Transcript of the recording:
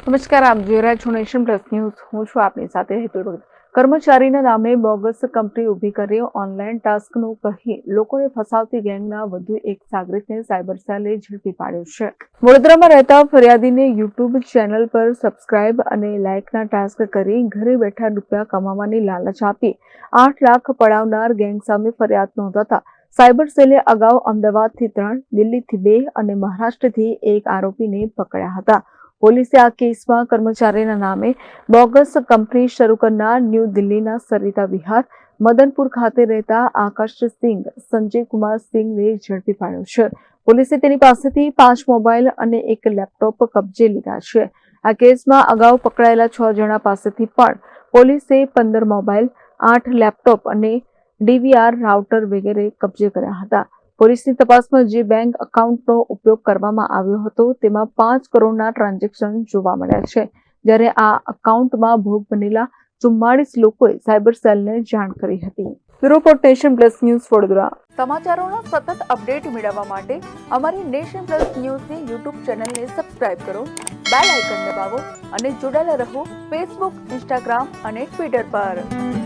નમસ્કાર, આપ જોઈ રહ્યા છો નેશન પ્લસ ન્યૂઝ. હું છું આપની સાથે હેતુ કર્મચારીના નામે બોગસ કંપની ઊભી કરી ઓનલાઈન ટાસ્કનું કહી લોકોને ફસાવતી ગેંગના વધુ એક સાગરિતને સાયબર સેલે ઝડપી પાડ્યો છે. વડોદરામાં રહેતા ફરિયાદીને યુટ્યુબ ચેનલ પર સબસ્ક્રાઇબ અને લાઇકના ટાસ્ક કરી ઘરે બેઠા રૂપિયા કમાવાની લાલચ આપી. આઠ લાખ પડાવનાર ગેંગ સામે ફરિયાદ નોંધાતા સાયબર સેલે અગાઉ અમદાવાદથી ત્રણ, દિલ્હીથી બે અને મહારાષ્ટ્રથી એક આરોપીને પકડ્યા હતા. પોલીસે આ કેસમાં કર્મચારીના નામે બોગસ કંપની શરૂ કરનાર ન્યૂ દિલ્હીના સરિતા વિહાર, મદનપુર ખાતે રહેતા આકાશ સિંઘ, સંજય કુમાર સિંઘને ઝડપી પાડ્યો છે. પોલીસે તેની પાસેથી પાંચ મોબાઈલ અને એક લેપટોપ કબજે લીધા છે. આ કેસમાં અગાઉ પકડાયેલા છ જણા પાસેથી પણ પોલીસે પંદર મોબાઈલ, આઠ લેપટોપ અને ડીવીઆર રાઉટર વગેરે કબજે કર્યા હતા. પોલીસની તપાસમાં જે બેંક એકાઉન્ટનો ઉપયોગ કરવામાં આવ્યો હતો, તેમાં પાંચ કરોડના ટ્રાન્ઝેક્શન જોવા મળ્યા છે. જ્યારે આ એકાઉન્ટમાં ભોગ બનેલા ચુમ્માળીસ લોકોએ સાયબર સેલને જાણ કરી હતી. Report nation plus news Vadodara. સમાચારોના સતત અપડેટ મેળવવા માટે અમારી નેશન પ્લસ ન્યૂઝની યુટ્યુબ ચેનલને સબસ્ક્રાઇબ કરો, બેલ આઇકન દબાવો અને જોડાયેલા રહો ફેસબુક, ઇન્સ્ટાગ્રામ અને ટ્વિટર પર.